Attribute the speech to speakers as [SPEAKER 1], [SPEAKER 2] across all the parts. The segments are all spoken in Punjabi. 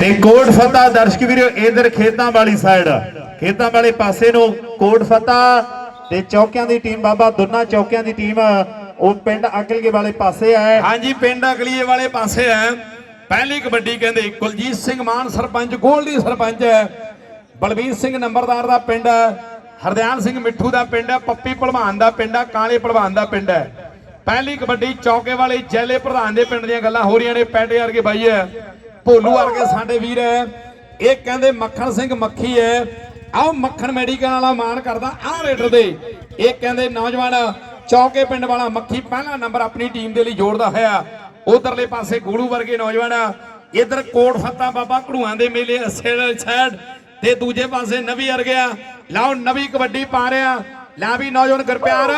[SPEAKER 1] ਤੇ ਕੋਟ ਫਤਾ ਦਰਸ਼ਕ ਵੀਰੋ, ਇਧਰ ਖੇਤਾਂ ਵਾਲੀ ਸਾਈਡ ਖੇਤਾਂ ਵਾਲੇ ਪਾਸੇ ਨੂੰ ਕੋਟ ਫਤਾ ਤੇ ਚੌਕਿਆਂ ਦੀ ਟੀਮ ਬਾਬਾ ਦੋਨਾਂ ਚੌਕਿਆਂ ਦੀ ਟੀਮ ਉਹ ਪਿੰਡ ਅਕਲਗੇ ਵਾਲੇ ਪਾਸੇ ਹੈ।
[SPEAKER 2] ਹਾਂਜੀ, ਪਿੰਡ ਅਗਲੀਏ ਵਾਲੇ ਪਾਸੇ ਹੈ। ਪਹਿਲੀ ਕਬੱਡੀ ਕਹਿੰਦੇ ਕੁਲਜੀਤ ਸਿੰਘ ਮਾਨ ਸਰਪੰਚ, ਗੋਲਡੀ ਸਰਪੰਚ ਹੈ। ਬਲਬੀਰ ਸਿੰਘ ਨੰਬਰਦਾਰ ਦਾ ਪਿੰਡ ਹੈ। ਹਰਦਿਆਲ ਸਿੰਘ ਮਿੱਠੂ ਦਾ ਪਿੰਡ ਹੈ। ਪੱਪੀ ਭਲਵਾਨ ਦਾ ਪਿੰਡ ਹੈ। ਕਾਲੇ ਭਲਵਾਨ ਦਾ ਪਿੰਡ ਹੈ। ਪਹਿਲੀ ਕਬੱਡੀ ਚੌਕੇ ਵਾਲੇ ਜੈਲੇ ਪ੍ਰਧਾਨ ਦੇ ਪਿੰਡ ਦੀਆਂ ਗੱਲਾਂ ਹੋ ਰਹੀਆਂ ਨੇ ਪੈਟੇ ਵਰਗੇ ਬਾਈ ਹੈ। ਭੋਲੂ ਵਰਗੇ ਸਾਡੇ ਵੀਰ ਹੈ ਇਹ ਕਹਿੰਦੇ ਮੱਖਣ ਸਿੰਘ ਮੱਖੀ ਹੈ ਆਹ ਮੱਖਣ ਮੈਡੀਕਲ ਵਾਲਾ ਮਾਨ ਕਰਦਾ ਆਹ ਰੇਡਰ ਦੇ। ਇਹ ਕਹਿੰਦੇ ਨੌਜਵਾਨ ਚੌਕੇ ਪਿੰਡ ਵਾਲਾ ਮੱਖੀ ਪਹਿਲਾ ਨੰਬਰ ਆਪਣੀ ਟੀਮ ਦੇ ਲਈ ਜੋੜਦਾ ਹੋਇਆ। ਉਧਰਲੇ ਪਾਸੇ ਗੋਲੂ ਵਰਗੇ ਨੌਜਵਾਨ। ਇਧਰ ਕੋਟ ਫੱਤਾ ਬਾਬਾ ਘੜੂਆਂ ਦੇ ਮੇਲੇ ਅਸੇਲ ਸਾਈਡ ਤੇ ਦੂਜੇ ਪਾਸੇ ਨਵੀ ਅਰਗਿਆ। ਲਓ ਨਵੀਂ ਕਬੱਡੀ ਪਾ ਰਿਆ ਲਾ ਵੀ ਨੌਜਵਾਨ ਗੁਰਪਿਆਰ।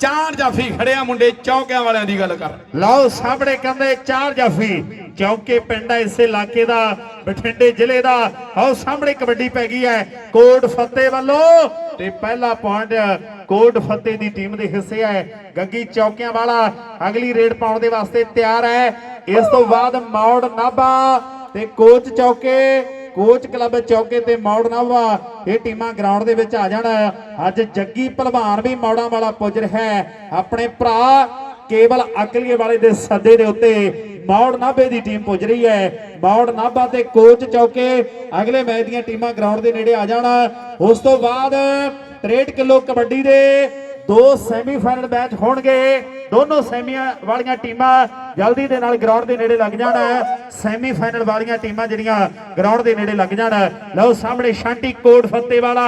[SPEAKER 2] ਚਾਰ ਜਾਫੀ ਖੜਿਆ ਮੁੰਡੇ ਚੌਕਿਆਂ ਵਾਲਿਆਂ ਦੀ ਗੱਲ ਕਰ।
[SPEAKER 1] ਲਓ, ਸਾਹਮਣੇ ਕਹਿੰਦੇ ਚਾਰ ਜਾਫੀ ਚੌਕੇ ਪਿੰਡ ਹੈ ਇਸੇ ਇਲਾਕੇ ਦਾ, ਬਠਿੰਡੇ ਜ਼ਿਲ੍ਹੇ ਦਾ। ਆਓ, ਸਾਹਮਣੇ ਕਬੱਡੀ ਪੈ ਗਈ ਹੈ, ਕੋਟ ਫਤਿਹ ਵੱਲੋਂ। ਤੇ ਪਹਿਲਾ ਪੁਆਇੰਟ ਕੋਟ ਫਤਿਹ ਦੀ ਟੀਮ ਦੇ ਹਿੱਸੇ ਹੈ। ਗੱਗੀ ਚੌਕਿਆਂ ਵਾਲਾ, ਅਗਲੀ ਰੇਡ ਪਾਉਣ ਦੇ ਵਾਸਤੇ ਤਿਆਰ ਹੈ। ਇਸ ਤੋਂ ਬਾਅਦ ਮੌੜ ਨਾਭਾ ਤੇ coach Chauke. Coach club Chauke ਤੇ ਮੌੜ ਨਾਭਾ ਇਹ ਟੀਮਾਂ ਗਰਾਊਂਡ ਦੇ ਵਿੱਚ ਆ ਜਾਣ। ਅੱਜ ਜੱਗੀ ਭਲਵਾਨ ਵੀ ਮੌੜਾਂ ਵਾਲਾ ਪੁੱਜ ਰਿਹਾ ਆਪਣੇ ਭਰਾ ਕੇਵਲ ਅਕਲੀਏ ਵਾਲੇ ਦੇ ਸੱਦੇ ਦੇ ਉੱਤੇ ਮੌੜ ਨਾਭੇ ਦੀ ਟੀਮ ਪੁੱਜ ਰਹੀ ਹੈ। ਮੌੜ ਨਾਭਾ ਤੇ ਕੋਚ ਚੌਕੇ ਅਗਲੇ ਮੈਚ ਦੀਆਂ ਟੀਮਾਂ ਗਰਾਊਂਡ ਦੇ ਨੇੜੇ ਆ ਜਾਣ। ਉਸ ਤੋਂ ਬਾਅਦ 63 ਕਿਲੋ ਕਬੱਡੀ ਦੇ ਦੋ ਸੈਮੀਫਾਈਨਲ ਮੈਚ ਹੋਣਗੇ। ਦੋਨੋਂ ਸੈਮੀਆਂ ਵਾਲੀਆਂ ਟੀਮਾਂ ਜਲਦੀ ਦੇ ਨਾਲ ਗਰਾਊਂਡ ਦੇ ਨੇੜੇ ਲੱਗ ਜਾਣ। ਸੈਮੀਫਾਈਨਲ ਵਾਲੀਆਂ ਟੀਮਾਂ ਜਿਹੜੀਆਂ ਗਰਾਊਂਡ ਦੇ ਨੇੜੇ ਲੱਗ ਜਾਣ। ਲਓ ਸਾਹਮਣੇ ਸ਼ਾਂਟੀ ਕੋਟ ਫੱਤੇ ਵਾਲਾ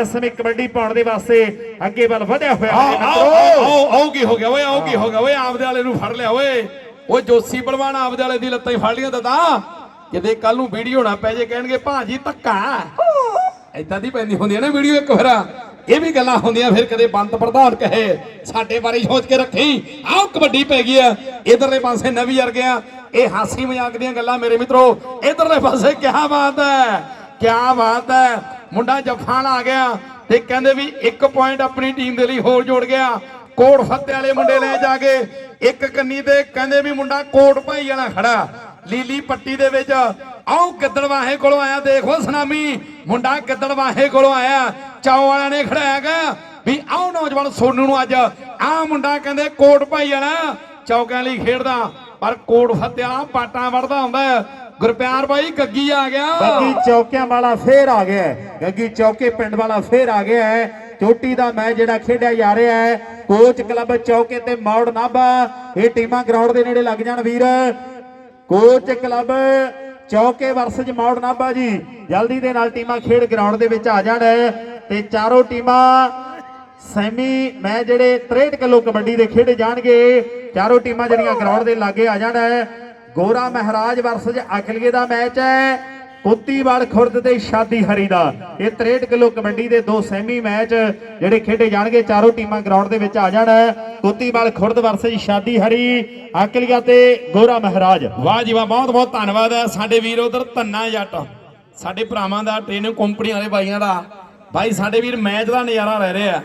[SPEAKER 1] ਇਸ ਸਮੇਂ ਕਬੱਡੀ ਪਾਉਣ ਦੇ ਵਾਸਤੇ ਅੱਗੇ ਵੱਲ ਵਧਿਆ ਹੋਇਆ
[SPEAKER 2] ਆਓ
[SPEAKER 1] ਹੈ
[SPEAKER 2] ਆਓ
[SPEAKER 1] ਮਿੱਤਰੋ।
[SPEAKER 2] ਆਓ ਆਓ ਕੀ ਹੋ ਗਿਆ ਓਏ ਆਓ ਕੀ ਹੋ ਗਿਆ ਓਏ ਆਪਦੇ ਵਾਲੇ ਨੂੰ ਫੜ ਲਿਆ ਓਏ। ਓ ਜੋਸੀ ਬਲਵਾਨ ਆਪਦੇ ਵਾਲੇ ਦੀ ਲੱਤਾਂ ਹੀ ਫੜ ਲੀਆਂ ਦਦਾ ਕਿਤੇ ਕੱਲ ਨੂੰ ਵੀਡੀਓ ਨਾ ਪੈ ਜੇ ਕਹਿਣਗੇ ਭਾਜੀ ਧੱਕਾ ਐਦਾਂ ਦੀ ਪੈਂਦੀ ਹੁੰਦੀ ਹੈ ਨਾ ਵੀਡੀਓ ਇੱਕ ਵਾਰਾ। ਇਹ ਵੀ ਗੱਲਾਂ ਹੁੰਦੀਆਂ, ਫਿਰ ਕਦੇ ਬੰਤ ਪ੍ਰਧਾਨ ਕਹੇ, ਸਾਡੇ ਬਾਰੇ ਸੋਚ ਕੇ ਰੱਖੀ। ਆਓ ਕਬੱਡੀ ਪੈ ਗਈ ਆ। ਇਧਰਲੇ ਪਾਸੇ ਨਵੀ ਵਰ ਗਿਆ। ਇਹ ਹਾਸੀ ਮਜ਼ਾਕ ਦੀਆਂ ਗੱਲਾਂ ਮੇਰੇ ਮਿੱਤਰੋ, ਇਧਰਲੇ ਪਾਸੇ ਕੀ ਬਾਤ ਹੈ? ਕੀ ਬਾਤ ਹੈ? ਮੁੰਡਾ ਜਫਾਨ ਆ ਗਿਆ ਤੇ ਕਹਿੰਦੇ ਵੀ ਇੱਕ ਪੁਆਇੰਟ ਆਪਣੀ ਟੀਮ ਦੇ ਲਈ ਹੋਰ ਜੋੜ ਗਿਆ। ਕੋਟ ਫੱਤੇ ਵਾਲੇ ਮੁੰਡੇ ਲੈ ਜਾ ਕੇ ਇੱਕ ਕੰਨੀ ਤੇ ਕਹਿੰਦੇ ਵੀ ਮੁੰਡਾ ਕੋਟ ਭਾਈ ਵਾਲਾ ਖੜਾ। ਲੀਲੀ ਪੱਟੀ ਦੇ ਵਿੱਚ। ਆਓ ਗਿੱਦੜਵਾਹੇ ਕੋਲੋਂ ਆਇਆ, ਦੇਖੋ ਸੁਨਾਮੀ। ਮੁੰਡਾ ਗਿੱਦੜਵਾਹੇ ਕੋਲੋਂ ਆਇਆ। ਚਾਉ ਵਾਲਿਆਂ ਨੇ ਖੜਾਇਆਗਾ ਵੀ ਆਓ ਨੌਜਵਾਨ ਸੋਨੂ ਨੂੰ ਅੱਜ। ਆਹ ਮੁੰਡਾ ਕਹਿੰਦੇ ਕੋਟ ਭਾਈ ਵਾਲਾ ਚੌਕਾਂ ਲਈ ਖੇਡਦਾ, ਪਰ ਕੋਟ ਫੱਤਿਆ ਪਾਟਾਂ ਵੜਦਾ ਹੁੰਦਾ। ਗੁਰਪਿਆਰ ਬਾਈ, ਗੱਗੀ ਆ ਗਿਆ।
[SPEAKER 1] ਗੱਗੀ ਚੌਕਿਆਂ ਵਾਲਾ ਫੇਰ ਆ ਗਿਆ ਗੱਗੀ ਚੌਕੇ ਪਿੰਡ ਵਾਲਾ ਫੇਰ ਆ ਗਿਆ ਹੈ। ਚੋਟੀ ਦਾ ਮੈਚ ਜਿਹੜਾ ਖੇਡਿਆ ਜਾ ਰਿਹਾ ਹੈ। ਕੋਚ ਕਲੱਬ ਚੌਕੇ ਤੇ ਮੌੜ ਨਾਭਾ। ਇਹ ਟੀਮਾਂ ਗਰਾਊਂਡ ਦੇ ਨੇੜੇ ਲੱਗ ਜਾਣ ਵੀਰ। Coach club Chauke versus Maur Nabha ji. ਜਲਦੀ ਦੇ ਨਾਲ ਟੀਮਾਂ ਖੇਡ ਗਰਾਊਂਡ ਦੇ ਵਿੱਚ ਆ ਜਾਣ। ਤੇ ਚਾਰੋਂ ਟੀਮਾਂ ਸੈਮੀ ਮੈਚ ਜਿਹੜੇ 63 ਕਿਲੋ ਕਬੱਡੀ ਦੇ ਖੇਡੇ ਜਾਣਗੇ, ਚਾਰੋਂ ਟੀਮਾਂ ਜਿਹੜੀਆਂ ਗਰਾਊਂਡ ਦੇ ਲਾਗੇ ਆ ਜਾਣ ਗੋਰਾ ਮਹਾਰਾਜ ਵਰਸਜ ਅਖਲਗੇ ਦਾ ਮੈਚ ਹੈ। ਕੁੱਤੀਵਾਲ ਖੁਰਦ ਤੇ ਸ਼ਾਦੀ ਹਰੀ ਦਾ। ਇਹ 63 ਕਿਲੋ ਕਬੱਡੀ ਦੇ ਦੋ ਸੈਮੀ ਮੈਚ ਜਿਹੜੇ ਖੇਡੇ ਜਾਣਗੇ, ਚਾਰੋਂ ਟੀਮਾਂ ਗਰਾਊਂਡ ਦੇ ਵਿੱਚ ਆ ਜਾਣਾ ਕੁੱਤੀਵਾਲ ਖੁਰਦ ਵਰਸਜ ਸ਼ਾਦੀ ਹਰੀ ਅਕਲੀਆ ਤੇ ਗੋਰਾ ਮਹਾਰਾਜ।
[SPEAKER 2] ਵਾਹ ਜੀ ਵਾਹ, ਬਹੁਤ ਬਹੁਤ ਧੰਨਵਾਦ ਹੈ। ਸਾਡੇ ਵੀਰ ਉਧਰ ਧੰਨਾ ਜੱਟ, ਸਾਡੇ ਭਰਾਵਾਂ ਦਾ ਟ੍ਰੇਨਿੰਗ ਕੰਪਨੀ ਵਾਲੇ ਬਾਈਆਂ ਦਾ। ਬਾਈ ਸਾਡੇ ਵੀਰ ਮੈਚ ਦਾ ਨਜ਼ਾਰਾ ਲੈ ਰਹੇ ਆ।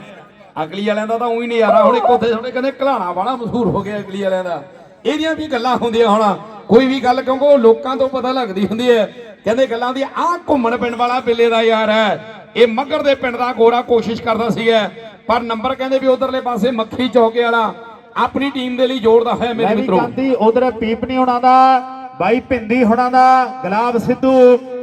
[SPEAKER 2] ਅਗਲੀ ਵਾਲਿਆਂ ਦਾ ਤਾਂ ਉਹੀ ਨਜ਼ਾਰਾ ਹੁਣ ਇੱਕ ਉੱਥੇ ਥੋੜੇ ਕਹਿੰਦੇ ਘਲਾਣਾ ਵਾਲਾ ਮਸ਼ਹੂਰ ਹੋ ਗਿਆ ਅਗਲੀ ਵਾਲਿਆਂ ਦਾ। ਇਹਦੀਆਂ ਵੀ ਗੱਲਾਂ ਹੁੰਦੀਆਂ ਹੁਣ। ਕੋਈ ਵੀ ਗੱਲ ਕਿਉਂਕਿ ਉਹ ਲੋਕਾਂ ਤੋਂ ਪਤਾ ਲੱਗਦੀ ਹੁੰਦੀ ਹੈ। ਕਹਿੰਦੇ ਗੱਲਾਂ ਦੀ ਆਹ ਘੁੰਮਣ ਪਿੰਡ ਵਾਲਾ ਬਿੱਲੇ ਦਾ ਯਾਰ ਹੈ। ਇਹ ਮੱਗਰ ਦੇ ਪਿੰਡ ਦਾ ਗੋਰਾ ਕੋਸ਼ਿਸ਼ ਕਰਦਾ ਸੀਗਾ। ਪਰ ਨੰਬਰ ਕਹਿੰਦੇ ਵੀ ਉਧਰਲੇ ਪਾਸੇ ਮੱਖੀ ਚੌਕੇ ਵਾਲਾ। ਆਪਣੀ ਟੀਮ ਦੇ ਲਈ ਜੋੜਦਾ ਹੋਇਆ ਮੇਰੇ ਮਿੱਤਰੋ।
[SPEAKER 1] ਗਾਂਧੀ ਉਧਰ ਪੀਪਨੀ ਹੋਣਾ ਦਾ। ਬਾਈ ਭਿੰਦੀ ਹੋਣਾ ਦਾ ਗੁਲਾਬ ਸਿੱਧੂ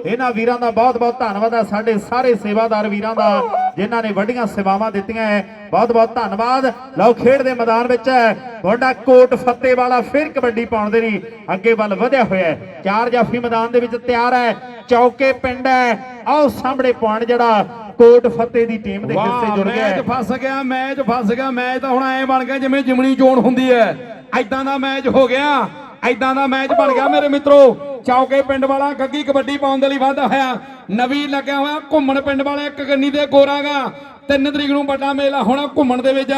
[SPEAKER 1] ਇਹਨਾਂ ਵੀਰਾਂ ਦਾ ਬਹੁਤ ਬਹੁਤ ਧੰਨਵਾਦ ਹੈ। ਸਾਡੇ ਸਾਰੇ ਸੇਵਾਦਾਰ ਵੀਰਾਂ ਦਾ ਜਿਨ੍ਹਾਂ ਨੇ ਵੱਡੀਆਂ ਸੇਵਾਵਾਂ ਦਿੱਤੀਆਂ ਹੈ। ਬਹੁਤ ਬਹੁਤ ਧੰਨਵਾਦ। ਲਓ ਖੇਡ ਦੇ ਮੈਦਾਨ ਵਿੱਚ ਹੈ। ਤੁਹਾਡਾ ਕੋਟ ਫੱਤੇ ਵਾਲਾ ਫਿਰ ਕਬੱਡੀ ਪਾਉਣ ਦੇ ਲਈ ਅੱਗੇ ਵੱਲ ਵਧਿਆ ਹੋਇਆ ਹੈ। ਚਾਰ ਜਾਫੀ ਮੈਦਾਨ ਦੇ ਵਿੱਚ ਤਿਆਰ ਹੈ। ਚੌਕੇ ਪਿੰਡ ਹੈ। ਆਓ ਸਾਹਮਣੇ ਪੁਆਇੰਟ ਜਿਹੜਾ ਕੋਟ ਫੱਤੇ ਦੀ ਟੀਮ ਦੇ ਹਿੱਸੇ ਜੁੜ ਗਿਆ
[SPEAKER 2] ਮੈਚ
[SPEAKER 1] ਹੈ
[SPEAKER 2] ਫਸ ਗਿਆ ਮੈਚ ਫਸ ਗਿਆ। ਮੈਚ ਤਾਂ ਹੁਣ ਐ ਬਣ ਗਿਆ ਜਿਵੇਂ ਜਿਮਣੀ ਚੋਣ ਹੁੰਦੀ ਐ ਐਦਾਂ ਦਾ ਮੈਚ ਹੋ ਗਿਆ। ਐਦਾਂ ਦਾ ਮੈਚ ਬਣ ਗਿਆ ਮੇਰੇ ਮਿੱਤਰੋ। ਚੌਕੇ ਪਿੰਡ ਵਾਲਾ ਗੱਗੀ ਕਬੱਡੀ ਪਾਉਣ ਦੇ ਲਈ ਵਾਧਾ ਹੋਇਆ। ਨਵੀਂ ਲੱਗਿਆ ਹੋਇਆ ਘੁੰਮਣ ਪਿੰਡ ਵਾਲੇ ਇੱਕ ਦੇ ਗੋਰਾਗਾ ਤਿੰਨ ਤਰੀਕ ਨੂੰ ਵੱਡਾ ਮੇਲਾ ਹੋਣਾ ਘੁੰਮਣ ਦੇ ਵਿੱਚ।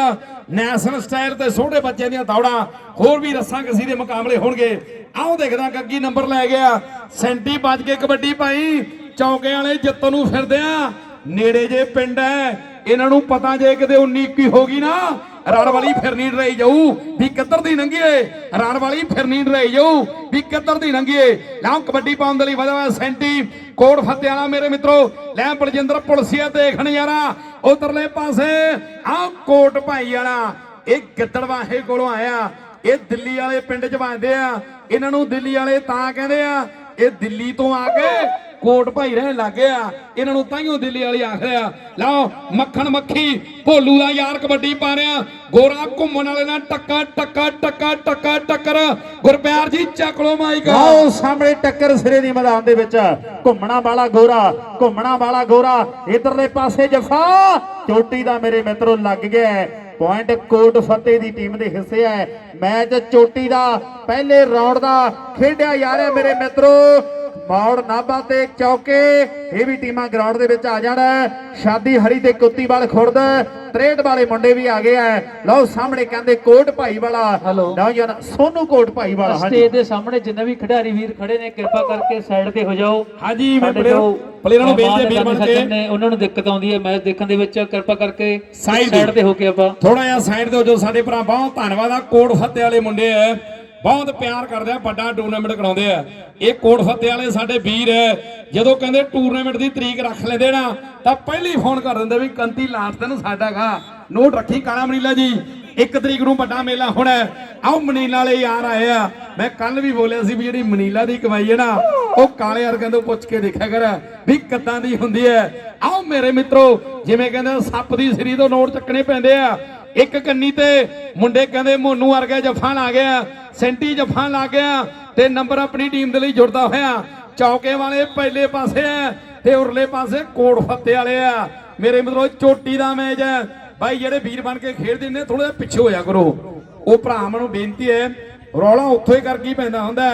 [SPEAKER 2] ਨੈਸ਼ਨਲ ਸਟਾਈਲ ਤੇ ਛੋਟੇ ਬੱਚਿਆਂ ਦੀਆਂ ਦੌੜਾਂ ਹੋਰ ਵੀ ਰੱਸਾਂ ਕਸੀ ਦੇ ਮੁਕਾਬਲੇ ਹੋਣਗੇ। ਆਓ ਦੇਖਦਾ ਗੱਗੀ ਨੰਬਰ ਲੈ ਗਿਆ। ਸੈਂਟੀ ਵੱਜ ਕੇ ਕਬੱਡੀ ਪਾਈ ਚੌਕੇ ਵਾਲੇ ਜਿੱਤ ਨੂੰ ਫਿਰਦੇ ਆ। ਨੇੜੇ ਜੇ ਪਿੰਡ ਹੈ ਇਹਨਾਂ ਨੂੰ ਪਤਾ ਜੇ ਕਿਤੇ 19 21 ਹੋ ਗਈ ਨਾ ਰਣ ਵਾਲੀ ਫਿਰਨੀ ਡਰਾਈ ਜਾਊ। ਵੀ ਕਿੱਧਰ ਦੀ ਲੰਘੀਏ ਰਣ ਵਾਲੀ ਫਿਰਨੀ ਡਰਾਈ ਜਾਊ। ਵੀ ਕਿੱਧਰ ਦੀ ਲੰਘੀਏ ਲਓ, ਕਬੱਡੀ ਪਾਉਣ ਦੇ ਲਈ ਵਧਿਆ ਹੋਇਆ ਸੈਂਟੀ। ਕੋਟ ਫਤਿਹ ਮੇਰੇ ਮਿੱਤਰੋ, ਲੈ ਬਲਜਿੰਦਰ ਪੁਲਸੀਆ ਦੇਖਣ ਯਾਰਾ, ਉਧਰਲੇ ਪਾਸੇ। ਆਹ ਕੋਟ ਭਾਈ ਵਾਲਾ, ਇਹ ਗਿੱਦੜਵਾਹੇ ਕੋਲੋਂ ਆਇਆ। ਇਹ ਦਿੱਲੀ ਵਾਲੇ ਪਿੰਡ 'ਚ ਵੱਜਦੇ ਆ। ਇਹਨਾਂ ਨੂੰ ਦਿੱਲੀ ਵਾਲੇ ਤਾਂ ਕਹਿੰਦੇ ਆ, ਇਹ ਦਿੱਲੀ ਤੋਂ ਆ ਕੇ ਕੋਟ ਭਾਈ ਰਹਿਣ ਲੱਗ ਗਿਆ ਇਹਨਾਂ ਨੂੰ ਤਾਈਓ ਦਿੱਲੀ ਵਾਲੀ ਆਖਦੇ ਲਓ, ਮੱਖਣ ਮੱਖੀ, ਭੋਲੂ ਦਾ ਯਾਰ ਕਬੱਡੀ ਪਾ ਰਿਆ ਗੋਰਾ ਘੁੰਮਣ ਵਾਲੇ ਨਾਲ ਟੱਕਾ ਟੱਕਾ ਟੱਕਾ ਟੱਕਾ, ਟੱਕਰ। ਗੁਰਪਿਆਰ ਜੀ, ਚੱਕ ਲੋ ਮਾਈਕ
[SPEAKER 1] ਆਓ ਸਾਹਮਣੇ ਟੱਕਰ ਸਿਰੇ ਦੀ ਮੈਦਾਨ ਦੇ ਵਿੱਚ। ਘੁੰਮਣਾ ਵਾਲਾ ਗੋਰਾ, ਘੁੰਮਣਾ ਵਾਲਾ ਗੋਰਾ। ਇਧਰਲੇ ਪਾਸੇ ਜਫਾ। ਚੋਟੀ ਦਾ ਮੇਰੇ ਮਿੱਤਰੋ, ਲੱਗ ਗਿਆ ਪੁਆਇੰਟ ਕੋਟ ਫਤਿਹ ਦੀ ਟੀਮ ਦੇ ਹਿੱਸੇ ਹੈ। ਮੈਚ ਚੋਟੀ ਦਾ, ਪਹਿਲੇ ਰਾਉਂਡ ਦਾ ਖੇਡਿਆ ਜਾ ਰਿਹਾ ਮੇਰੇ ਮਿੱਤਰੋ। ਮੌੜ ਨਾਭਾ ਤੇ ਚੌਕੇ। ਇਹ ਵੀ ਟੀਮਾਂ ਗਰਾਊਂਡ ਦੇ ਵਿੱਚ ਆ ਜਾਣ ਸ਼ਾਦੀ ਹਰੀ ਤੇ ਕੁੱਤੀਵਾਲ ਖੁਰਦ 63 ਵਾਲੇ ਮੁੰਡੇ ਵੀ ਆ ਗਏ ਆ। ਲਓ ਸਾਹਮਣੇ ਕਹਿੰਦੇ ਕੋਟ ਭਾਈ ਵਾਲਾ। ਨੌਜਵਾਨ ਸੋਨੂ ਕੋਟ ਭਾਈ ਵਾਲਾ ਹਾਂਜੀ।
[SPEAKER 3] ਸਟੇਜ ਦੇ ਸਾਹਮਣੇ ਜਿੰਨੇ ਵੀ ਖਿਡਾਰੀ ਵੀਰ ਖੜੇ ਨੇ ਕਿਰਪਾ ਕਰਕੇ ਸਾਈਡ ਤੇ ਹੋ ਜਾਓ।
[SPEAKER 2] ਹਾਂਜੀ ਮੈਂ ਪਲੇਅਰ ਪਲੇਅਰਾਂ ਨੂੰ ਬੇਨਤੀ ਹੈ ਵੀਰ ਬਣ ਕੇ
[SPEAKER 3] ਨੇ ਉਹਨਾਂ ਨੂੰ ਦਿੱਕਤ ਆਉਂਦੀ ਹੈ ਮੈਚ ਦੇਖਣ ਦੇ ਵਿੱਚ। ਕਿਰਪਾ ਕਰਕੇ। ਸਾਈਡ ਤੇ ਹੋ ਕੇ ਆਪਾਂ।
[SPEAKER 2] ਥੋੜਾ ਜਿਹਾ ਸਾਈਡ ਤੇ ਹੋ ਜੋ ਸਾਡੇ ਭਰਾ ਬਹੁਤ ਧੰਨਵਾਦ। ਆ ਕੋਟ ਫੱਤੇ ਵਾਲੇ ਮੁੰਡੇ ਐ ਬਹੁਤ ਪਿਆਰ ਕਰਦੇ ਆ, ਵੱਡਾ ਟੂਰਨਾਮੈਂਟ ਕਰਾਉਂਦੇ ਆ। ਇਹ ਕੋਟ ਫੱਤੇ ਵਾਲੇ ਸਾਡੇ ਵੀਰ ਐ ਜਦੋਂ ਕਹਿੰਦੇ ਟੂਰਨਾਮੈਂਟ ਦੀ ਤਰੀਕ ਰੱਖ ਲੈਂਦੇ ਨਾ, ਤਾਂ ਪਹਿਲੀ ਫੋਨ ਕਰ ਦਿੰਦੇ ਵੀ ਕੰਤੀ ਲਾਸਟ ਦਿਨ ਸਾਡਾਗਾ ਨੋਟ ਰੱਖੀ, ਕਾਲਾ ਮਨੀਲਾ ਜੀ, ਇੱਕ ਤਰੀਕ ਨੂੰ ਵੱਡਾ ਮੇਲਾ ਹੋਣਾ ਹੈ। ਮਨੀਲਾ ਵਾਲੇ ਯਾਰ ਆਏ ਆ। ਮੈਂ ਕੱਲ ਵੀ ਬੋਲਿਆ ਸੀ ਵੀ ਜਿਹੜੀ ਮਨੀਲਾ ਦੀ ਕਮਾਈ ਹੈ ਨਾ, ਉਹ ਕਾਲੇ ਵਰਗਿਆਂ ਤੋਂ ਪੁੱਛ ਕੇ ਦੇਖਿਆ ਕਰ, ਵੀ ਕਿੱਦਾਂ ਦੀ ਹੁੰਦੀ ਹੈ। ਆਓ ਮੇਰੇ ਮਿੱਤਰੋ, ਜਿਵੇਂ ਕਹਿੰਦੇ ਸੱਪ ਦੀ ਸਰੀ ਤੋਂ ਨੋਟ ਚੱਕਣੇ ਪੈਂਦੇ ਆ। ਇੱਕ ਕੰਨੀ ਤੇ ਮੁੰਡੇ ਕਹਿੰਦੇ ਮੋਨੂ ਵਰਗਾ ਜਫਾ ਲਾ ਗਿਆ। ਸੈਂਟੀ ਜਫਾ ਲਾ ਗਿਆ ਤੇ ਨੰਬਰ ਆਪਣੀ ਟੀਮ ਦੇ ਲਈ ਜੁੜਦਾ ਹੋਇਆ। ਚੌਕੇ ਵਾਲੇ ਪਹਿਲੇ ਪਾਸੇ ਆ ਤੇ ਉਰਲੇ ਪਾਸੇ ਕੋੜ ਫੱਤੇ ਵਾਲੇ ਆ ਮੇਰੇ ਮਿੱਤਰੋ, ਚੋਟੀ ਦਾ ਮੈਚ ਹੈ ਬਾਈ, ਜਿਹੜੇ ਵੀਰ ਬਣ ਕੇ ਖੇਡਦੇ ਨੇ ਥੋੜਾ ਜਿਹਾ ਪਿੱਛੇ ਹੋਇਆ ਕਰੋ। ਉਹ ਭਰਾਵਾਂ ਨੂੰ ਬੇਨਤੀ ਹੈ ਰੌਲਾ ਉੱਥੋਂ ਹੀ ਕਰਕੇ ਪੈਂਦਾ ਹੁੰਦਾ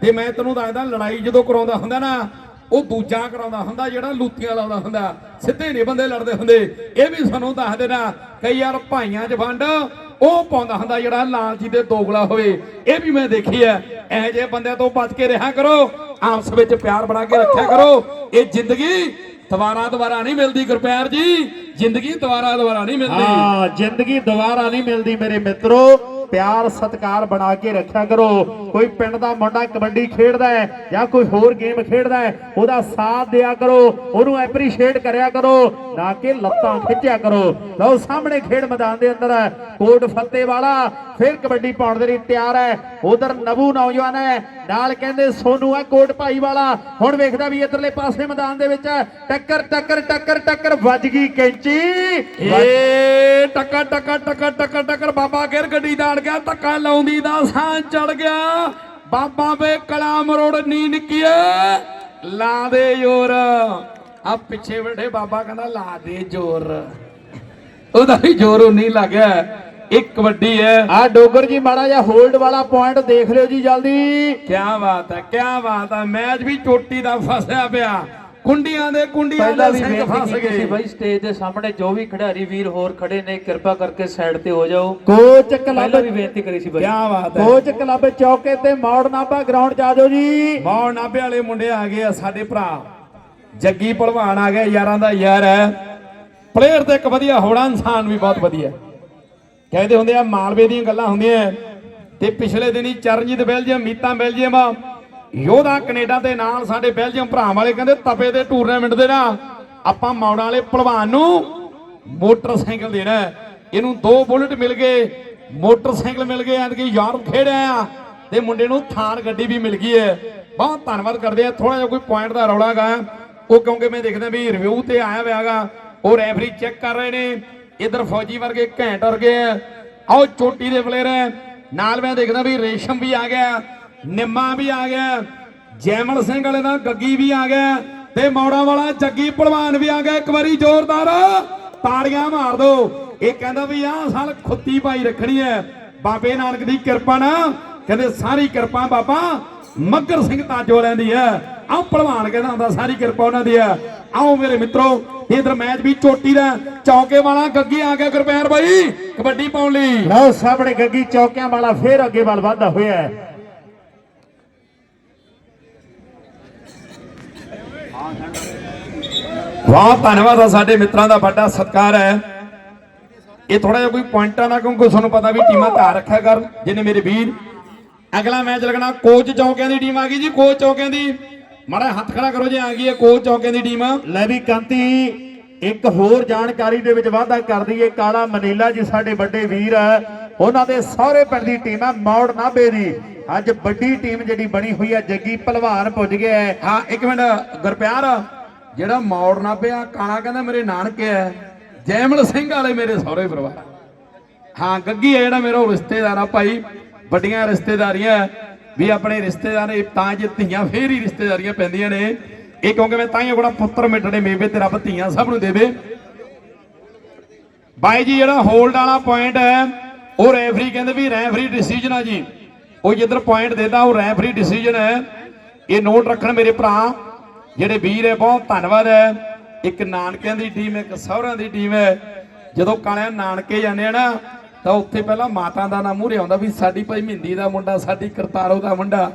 [SPEAKER 2] ਤੇ ਮੈਂ ਤੈਨੂੰ ਦੱਸਦਾ, ਲੜਾਈ ਜਦੋਂ ਕਰਾਉਂਦਾ ਹੁੰਦਾ ਨਾ, ਉਹ ਦੂਜਾ ਕਰਾਉਂਦਾ ਹੁੰਦਾ, ਜਿਹੜਾ ਲੂਤੀਆਂ ਲਾਉਂਦਾ ਹੁੰਦਾ। ਸਿੱਧੇ ਨਹੀਂ ਬੰਦੇ ਲੜਦੇ ਹੁੰਦੇ। ਇਹ ਵੀ ਸਾਨੂੰ ਦੱਸ ਦੇਣਾ, ਕਈ ਯਾਰ ਭਾਈਆਂ 'ਚ ਵੰਡ ਉਹ ਪਾਉਂਦਾ ਹੁੰਦਾ ਜਿਹੜਾ ਲਾਲਚੀ ਦੇ ਦੋਗਲਾ ਹੋਵੇ। ਇਹ ਵੀ ਮੈਂ ਦੇਖੀ ਐ ਇਹ ਜਿਹੇ ਬੰਦਿਆਂ ਤੋਂ ਬਚ ਕੇ ਰਿਹਾ ਕਰੋ। ਆਪਸ ਵਿੱਚ ਪਿਆਰ ਬਣਾ ਕੇ ਰੱਖਿਆ ਕਰੋ। ਇਹ ਜ਼ਿੰਦਗੀ ਦੁਬਾਰਾ ਦੁਬਾਰਾ ਨਹੀਂ ਮਿਲਦੀ ਗੁਰਪਿਆਰ ਜੀ। ਜ਼ਿੰਦਗੀ ਦੁਬਾਰਾ ਦੁਬਾਰਾ ਨਹੀਂ ਮਿਲਦੀ।
[SPEAKER 1] ਹਾਂ, ਜ਼ਿੰਦਗੀ ਦੁਬਾਰਾ ਨਹੀਂ ਮਿਲਦੀ ਮੇਰੇ ਮਿੱਤਰੋ। ਪਿਆਰ ਸਤਿਕਾਰ ਬਣਾ ਕੇ ਰੱਖਿਆ ਕਰੋ। ਕੋਈ ਪਿੰਡ ਦਾ ਮੁੰਡਾ ਕਬੱਡੀ ਖੇਡਦਾ ਹੈ ਜਾਂ ਕੋਈ ਹੋਰ ਗੇਮ ਖੇਡਦਾ ਹੈ, ਉਹਦਾ ਸਾਥ ਦਿਆ ਕਰੋ, ਉਹਨੂੰ ਐਪਰੀਸ਼ੀਏਟ ਕਰਿਆ ਕਰੋ, ਨਾ ਕਿ ਲੱਤਾਂ ਖਿੱਚਿਆ ਕਰੋ। ਲਓ, ਸਾਹਮਣੇ ਖੇਡ ਮੈਦਾਨ ਦੇ ਅੰਦਰ ਕੋਟ ਫੱਤੇ ਵਾਲਾ, ਫਿਰ ਕਬੱਡੀ ਪਾਉਣ ਦੇ ਲਈ ਤਿਆਰ ਹੈ। ਉਧਰ ਨਬੂ ਨੌਜਵਾਨ ਹੈ, ਨਾਲ ਕਹਿੰਦੇ ਸੋਨੂ ਹੈ, ਕੋਟ ਭਾਈ ਵਾਲਾ। ਹੁਣ ਵੇਖਦਾ ਵੀ ਇਧਰਲੇ ਪਾਸੇ ਮੈਦਾਨ ਦੇ ਵਿੱਚ ਟੱਕਰ ਟੱਕਰ ਟੱਕਰ ਟੱਕਰ, ਵੱਜ ਗਈ ਕੈਂਚੀ।
[SPEAKER 2] ਏ ਟੱਕਰ ਟੱਕਰ ਟੱਕਰ ਟੱਕਾ ਟੱਕਰ, ਬਾਬਾ ਗਿਰ ਗੱਡੀ ਦਾ ਦਾੜ ਗਿਆ ਧੱਕਾ ਲਾਉਂਦੀ ਦਾ ਸਾਹ ਚੜ ਗਿਆ। ਬਾਬਾ ਵੇ ਕਲਾਮ ਰੋੜ ਨੀ ਨਿੱਕੀਏ ਲਾ ਦੇ ਜ਼ੋਰ। ਆ ਪਿੱਛੇ ਬੈਠੇ ਬਾਬਾ ਕਹਿੰਦਾ ਲਾ ਦੇ ਜ਼ੋਰ। ਉਹਦਾ ਵੀ ਜ਼ੋਰ ਉਨੀ ਲੱਗਿਆ ਇੱਕ ਕਬੱਡੀ ਹੈ।
[SPEAKER 1] ਆ ਡੋਗਰ ਜੀ ਮਾੜਾ ਜਿਹਾ ਹੋਲਡ ਵਾਲਾ ਪੁਆਇੰਟ ਦੇਖ ਲਿਓ ਜੀ ਜਲਦੀ।
[SPEAKER 2] ਕੀ ਬਾਤ ਹੈ ਕੀ ਬਾਤ ਹੈ। ਮੈਚ ਵੀ ਚੋਟੀ ਦਾ ਫਸਿਆ ਪਿਆ। ਕੁੰਡੀਆਂ ਦੇ ਕੁੰਡੀਆਂ
[SPEAKER 3] ਪਹਿਲਾਂ
[SPEAKER 2] ਦੇ
[SPEAKER 3] ਵੀ
[SPEAKER 2] ਸਿੰਘ ਫਸ
[SPEAKER 3] ਬੇਨਤੀ ਕੀਤੀ ਸੀ
[SPEAKER 2] ਗਏ
[SPEAKER 3] ਬਾਈ ਸਟੇਜ ਦੇ ਸਾਹਮਣੇ ਜੋ ਵੀ ਖਿਡਾਰੀ ਵੀਰ ਹੋਰ ਖੜੇ ਨੇ ਕਿਰਪਾ ਕਰਕੇ ਸਾਈਡ ਤੇ ਹੋ ਜਾਓ।
[SPEAKER 1] ਕੋਚ
[SPEAKER 3] ਪਹਿਲਾਂ
[SPEAKER 1] ਕਲੱਬ
[SPEAKER 3] ਵੀ ਬੇਨਤੀ ਕਰੀ ਸੀ
[SPEAKER 2] ਕੀ
[SPEAKER 3] ਬਾਈ
[SPEAKER 2] ਬਾਤ ਹੈ।
[SPEAKER 1] ਕੋਚ ਕਲੱਬ ਚੌਕੇ ਤੇ ਮੌੜ ਨਾਭਾ ਗਰਾਊਂਡ ਚ ਆ ਜਾਓ ਜੀ।
[SPEAKER 2] ਮੌੜ ਨਾਭੇ ਵਾਲੇ ਮੁੰਡੇ ਆ ਗਏ ਆ ਸਾਡੇ ਭਰਾ। ਜੱਗੀ ਭਲਵਾਨ ਆ ਗਿਆ ਯਾਰਾਂ ਦਾ ਯਾਰ ਹੈ। ਪਲੇਅਰ ਤੇ ਇੱਕ ਵਧੀਆ ਹੋੜਾ ਇਨਸਾਨ ਵੀ ਬਹੁਤ ਵਧੀਆ। ਕਹਿੰਦੇ ਹੁੰਦੇ ਆ ਮਾਲਵੇ ਦੀਆਂ ਗੱਲਾਂ ਹੁੰਦੀਆਂ ਤੇ ਪਿਛਲੇ ਦਿਨੀ Charanjit Belgium Meeta Belgium Yodha Canada ਦੇ ਨਾਲ ਸਾਡੇ ਬੈਲਜੀਅਮ ਭਰਾ ਵਾਲੇ ਕਹਿੰਦੇ ਤਪੇ ਦੇ ਟੂਰਨਾਮੈਂਟ ਦੇ ਨਾ ਆਪਾਂ ਮੌੜਾਂ ਵਾਲੇ ਭਲਵਾਨ ਨੂੰ ਮੋਟਰਸਾਈਕਲ ਦੇਣਾ ਇਹਨੂੰ ਦੋ ਬੁਲਟ ਮਿਲ ਗਏ, ਮੋਟਰਸਾਈਕਲ ਮਿਲ ਗਏ, ਐਤਕੀ ਯੂਰਪ ਖੇਡਿਆ ਆ ਤੇ ਮੁੰਡੇ ਨੂੰ ਥਾਰ ਗੱਡੀ ਵੀ ਮਿਲ ਗਈ ਹੈ। ਬਹੁਤ ਧੰਨਵਾਦ ਕਰਦੇ ਆ ਥੋੜਾ ਜਿਹਾ ਕੋਈ ਪੁਆਇੰਟ ਦਾ ਰੌਲਾ ਗਾ ਉਹ ਕਿਉਂਕਿ ਮੈਂ ਦੇਖਦਾ ਵੀ ਰਿਵਿਊ ਤੇ ਆਇਆ ਹੋਇਆਗਾ ਉਹ ਰੈਫਰੀ ਚੈੱਕ ਕਰ ਰਹੇ ਨੇ। ਇਧਰ ਫੌਜੀ ਵਰਗੇ ਘੈਂਟ ਵਰਗੇ ਆ। ਆਓ ਚੋਟੀ ਦੇ ਪਲੇਅਰ ਹੈ। ਨਾਲ ਮੈਂ ਦੇਖਦਾ ਵੀ ਰੇਸ਼ਮ ਵੀ ਆ ਗਿਆ। ਨਿੰਮਾ ਵੀ ਆ ਗਿਆ, ਜੈਮਲ ਸਿੰਘ ਵਾਲੇ ਦਾ ਗੱਗੀ ਵੀ ਆ ਗਿਆ ਤੇ ਮੌੜਾ ਵਾਲਾ ਜੱਗੀ ਭਲਵਾਨ ਵੀ ਆ ਗਿਆ। ਇੱਕ ਵਾਰੀ ਜ਼ੋਰਦਾਰ ਤਾੜੀਆਂ ਮਾਰ ਦੋ। ਇਹ ਕਹਿੰਦਾ ਵੀ ਆਹ ਸਾਲ ਖੁੱਤੀ ਪਾਈ ਰੱਖਣੀ ਹੈ। ਬਾਬੇ ਨਾਨਕ ਦੀ ਕਿਰਪਾ ਨਾ ਕਹਿੰਦੇ ਸਾਰੀ ਕਿਰਪਾ ਬਾਬਾ ਮੱਗਰ ਸਿੰਘ ਤਾਜੋ ਲੈਂਦੀ ਹੈ। ਆਹ ਭਲਵਾਨ ਕਹਿੰਦਾ ਹੁੰਦਾ ਸਾਰੀ ਕਿਰਪਾ ਉਹਨਾਂ ਦੀ ਹੈ। ਆਓ ਮੇਰੇ ਮਿੱਤਰੋ, ਇਧਰ ਮੈਚ ਵੀ ਚੋਟੀ ਦਾ ਚੌਕੇ ਵਾਲਾ ਗੱਗੀ ਆ ਗਿਆ ਗੁਰਪੈਰ ਬਾਈ। ਕਬੱਡੀ ਪਾਉਣ ਲਈ।
[SPEAKER 1] ਲਓ ਸਾਹਮਣੇ ਗੱਗੀ ਚੌਕਿਆਂ ਵਾਲਾ ਫੇਰ ਅੱਗੇ ਵੱਲ ਵਧਦਾ ਹੋਇਆ ਹੈ।
[SPEAKER 2] ਬਹੁਤ ਧੰਨਵਾਦ ਆ ਸਾਡੇ ਮਿੱਤਰਾਂ ਦਾ, ਵੱਡਾ ਸਤਿਕਾਰ ਹੈ। ਇਹ ਥੋੜਾ ਜਿਹਾ ਕੋਈ ਪੁਆਇੰਟਾਂ ਦਾ ਕਿਉਂਕਿ ਤੁਹਾਨੂੰ ਪਤਾ ਵੀ ਟੀਮਾਂ ਧਾਰ ਰੱਖਿਆ ਕਰ ਜਿਹਨੇ ਮੇਰੇ ਵੀਰ। ਅਗਲਾ ਮੈਚ ਲੱਗਣਾ ਕੋਚ ਚੌਕਿਆਂ ਦੀ ਟੀਮ ਆ ਗਈ ਜੀ, ਕੋਚ ਚੌਕਿਆਂ ਦੀ। ਮਾੜਾ ਹੱਥ ਖੜਾ ਕਰੋ ਜੇ ਆ ਗਈ ਹੈ, ਕੋਚ ਚੌਕਿਆਂ ਦੀ ਟੀਮ।
[SPEAKER 1] ਲੈ ਵੀ ਕੰਤੀ, ਇੱਕ ਹੋਰ ਜਾਣਕਾਰੀ ਦੇ ਵਿੱਚ ਵਾਅਦਾ ਕਰਦੀ ਏ, ਕਾਲਾ ਮਨੀਲਾ ਜੀ ਸਾਡੇ ਵੱਡੇ ਵੀਰ। ਆ। ਉਹਨਾਂ ਦੇ ਸਾਰੇ ਪਿੰਡ ਦੀ ਟੀਮ ਆ, ਮੌੜ ਨਾਭੇ ਦੀ ਅੱਜ ਵੱਡੀ ਟੀਮ ਜਿਹੜੀ ਬਣੀ ਹੋਈ ਹੈ ਜੱਗੀ ਪਹਿਲਵਾਨ ਪੁੱਜ ਗਿਆ ਹੈ।
[SPEAKER 2] ਹਾਂ, ਇੱਕ ਮਿੰਟ, ਗੁਰਪਿਆਰ, ਜਿਹੜਾ ਮੌੜ ਨਾ ਪਿਆ ਕਾਣਾ ਕਹਿੰਦਾ ਮੇਰੇ ਨਾਨਕੇ ਐ ਜੈਮਲ ਸਿੰਘ ਵਾਲੇ ਮੇਰੇ ਸਹੁਰੇ ਪਰਿਵਾਰ। ਹਾਂ, ਗੱਗੀ ਹੈ ਜਿਹੜਾ ਮੇਰਾ ਉਹ ਰਿਸ਼ਤੇਦਾਰ ਆ ਭਾਈ, ਵੱਡੀਆਂ ਰਿਸ਼ਤੇਦਾਰੀਆਂ ਵੀ ਆਪਣੇ ਰਿਸ਼ਤੇਦਾਰ ਤਾਂ ਜੇ ਧੀਆਂ ਫੇਰ ਹੀ ਰਿਸ਼ਤੇਦਾਰੀਆਂ ਪੈਂਦੀਆਂ ਨੇ। ਇਹ ਕਿਉਂਕਿ ਮੈਂ ਤਾਂ ਹੀ ਆਪਣਾ ਪੁੱਤਰ ਮਿੱਟੜੇ ਮੇਵੇ ਤੇ ਰੱਬ ਧੀਆਂ ਸਭ ਨੂੰ ਦੇਵੇ? ਬਾਈ ਜੀ, ਜਿਹੜਾ ਹੋਲਡ ਵਾਲਾ ਪੁਆਇੰਟ ਹੈ ਉਹ ਰੈਫਰੀ ਕਹਿੰਦੇ ਵੀ ਰੈਫਰੀ ਡਿਸੀਜਨ ਆ ਜੀ। ਉਹ ਜਿੱਧਰ ਪੁਆਇੰਟ ਦੇਦਾ, ਉਹ ਰੈਫਰੀ ਡਿਸੀਜਨ ਹੈ। ਇਹ ਨੋਟ ਰੱਖਣ ਮੇਰੇ ਭਰਾ, ਜਿਹੜੇ ਵੀਰ ਹੈ, ਬਹੁਤ ਧੰਨਵਾਦ ਹੈ। ਇੱਕ ਨਾਨਕਿਆਂ ਦੀ ਟੀਮ ਇੱਕ ਸਹੁਰਿਆਂ ਦੀ ਟੀਮ ਹੈ। ਜਦੋਂ ਕਾਲਿਆਂ ਨਾਨਕੇ ਜਾਂਦੇ ਆ ਨਾ, ਤਾਂ ਉੱਥੇ ਪਹਿਲਾਂ ਮਾਤਾ ਦਾ ਨਾਮ ਮੂਹਰੇ ਆਉਂਦਾ ਵੀ ਸਾਡੀ ਭਾਈ ਮਹਿੰਦੀ ਦਾ ਮੁੰਡਾ, ਸਾਡੀ ਕਰਤਾਰੋ ਦਾ ਮੁੰਡਾ,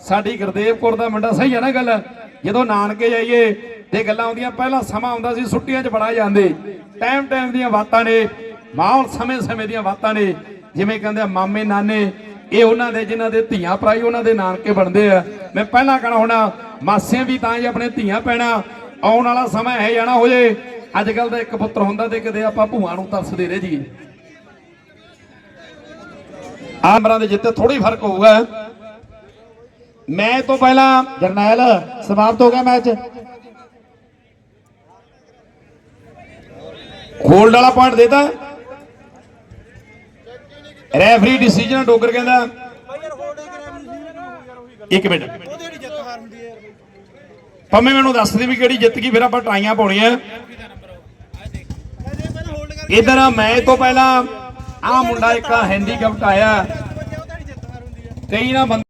[SPEAKER 2] ਸਾਡੀ ਗੁਰਦੇਵ ਕੌਰ ਦਾ ਮੁੰਡਾ। ਸਹੀ ਹੈ ਨਾ ਗੱਲ? ਜਦੋਂ ਨਾਨਕੇ ਜਾਈਏ, ਤੇ ਗੱਲਾਂ ਆਉਂਦੀਆਂ, ਪਹਿਲਾਂ ਸਮਾਂ ਆਉਂਦਾ ਸੀ, ਛੁੱਟੀਆਂ 'ਚ ਬੜਾ ਜਾਂਦੇ। ਟਾਈਮ ਟਾਈਮ ਦੀਆਂ ਬਾਤਾਂ ਨੇ। ਮਾਹੌਲ ਸਮੇਂ ਸਮੇਂ ਦੀਆਂ ਬਾਤਾਂ ਨੇ, ਜਿਵੇਂ ਕਹਿੰਦੇ ਮਾਮੇ ਨਾਨੇ, ਇਹ ਉਹਨਾਂ ਦੇ ਜਿਨ੍ਹਾਂ ਦੇ ਧੀਆਂ ਭਰਾਈ ਉਹਨਾਂ ਦੇ ਨਾਨਕੇ ਬਣਦੇ ਆ। ਮੈਂ ਪਹਿਲਾਂ ਕਹਣਾ ਹੋਣਾ ਮਾਸੀਆਂ ਵੀ ਤਾਂ ਹੀ ਆਪਣੇ ਧੀਆਂ ਪੈਣਾ ਆਉਣ ਵਾਲਾ ਸਮਾਂ ਇਹ ਜਾਣਾ ਹੋ ਜੇ, ਅੱਜ ਕੱਲ ਦਾ ਇੱਕ ਪੁੱਤਰ ਹੁੰਦਾ ਤੇ ਕਿਤੇ ਆਪਾਂ ਭੂਆ ਨੂੰ ਤਰਸਦੇ ਰਹੇ ਜੀ ਆਮਰਾਂ ਦੇ ਜਿੱਤੇ ਥੋੜੀ ਫ਼ਰਕ ਹੋਊਗਾ। ਮੈਂ ਤੋਂ ਪਹਿਲਾਂ
[SPEAKER 1] ਜਰਨੈਲ, ਸਮਾਪਤ ਹੋ ਗਿਆ ਮੈਚ।
[SPEAKER 2] ਹੋਲਡ ਵਾਲਾ ਪੁਆਇੰਟ ਦੇਤਾ। ਰੈਫਰੀ ਡਿਸੀਜਨ ਡੋਗਰ ਕਹਿੰਦਾ। ਇੱਕ ਮਿੰਟ। ਪੰਮੇ ਮੈਨੂੰ ਦੱਸ ਦੇ ਵੀ ਕਿਹੜੀ ਜਿੱਤ ਗਈ, ਫਿਰ ਆਪਾਂ ਟਾਈਆਂ ਪਾਉਣੀਆਂ। ਇਧਰ ਮੈਂ ਤੋਂ ਪਹਿਲਾਂ ਆ ਮੁੰਡਾ ਇੱਕ ਹੈਂਡੀਕੈਪਟ ਆਇਆ। ਕਈ ਨਾ ਬੰਦੇ